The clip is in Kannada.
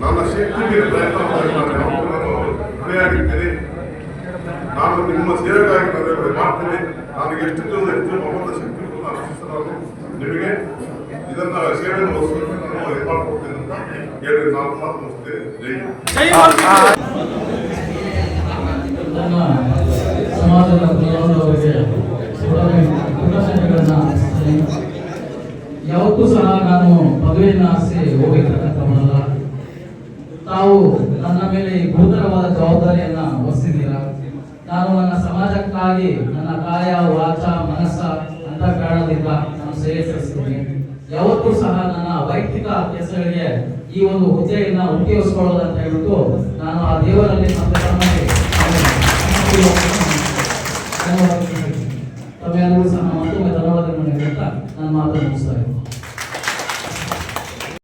ನನ್ನ ಶಕ್ತಿಗೆ ಪ್ರಯತ್ನ ಮಾಡಿದ್ದಾರೆ ಹೊಣೆಯಾಗಿದ್ದೇನೆ ನಾನು ನಿಮ್ಮ ಸೇವೆಗಾಗಿ ನಾನು ಮಾಡ್ತೇನೆ. ನಾನು ಎಷ್ಟು ಜನ ಹೆಚ್ಚು ಮಮದ ಶಕ್ತಿ ಅರ್ಪಿಸಲಾಗು ನಿಮಗೆ ಇದನ್ನ ಸೇವೆ ಒದಗಿಸೋದಕ್ಕೆ ಮಾಡ್ಕೊಡ್ತೇನೆ ಅಂತ ಹೇಳಿ ನಾನು ಮಾತು ಮುಗಿಸ್ತೇನೆ ಸಮಾಜದ ಪ್ರಯೋಜನವರಿಗೆ ಯಾವತ್ತೂ ಸಹ ನಾನು ಮದುವೆಯನ್ನು ಆಸೆ ಹೋಗಿರ್ತಕ್ಕಂಥ ತಾವು ನನ್ನ ಮೇಲೆ ಈ ಗುರುತರವಾದ ಜವಾಬ್ದಾರಿಯನ್ನ ಹೊರಿಸಿದ್ದೀರಾ? ನಾನು ನನ್ನ ಸಮಾಜಕ್ಕಾಗಿ ನನ್ನ ಕಾಯ ವಾಚ, ಮನಸ್ಸ ಅಂತ ಕಾರಣದಿಂದ ನಾನು ಸೇವೆ ಸಲ್ಲಿಸ್ತೀನಿ. ಯಾವತ್ತೂ ಸಹ ನನ್ನ ವೈಯಕ್ತಿಕ ಕೆಲಸಗಳಿಗೆ ಈ ಒಂದು ಹುದ್ದೆಯನ್ನ ಅಂತ ಹೇಳ್ಬಿಟ್ಟು ನಾನು ಆ ದೇವರಲ್ಲಿ ಮತ್ತೆ ತಮ್ಮಲ್ಲಿ ಧನ್ಯವಾದಗಳು. ತಮ್ಮೆಲ್ಲರಿಗೂ ಸಹ ಮತ್ತೊಮ್ಮೆ ಧನ್ಯವಾದಗಳನ್ನು ಹೇಳ್ತಾ ನನ್ನ ಮಾತನ್ನು ಮುಗಿಸ್ತಾ ಇದ್ದೀನಿ.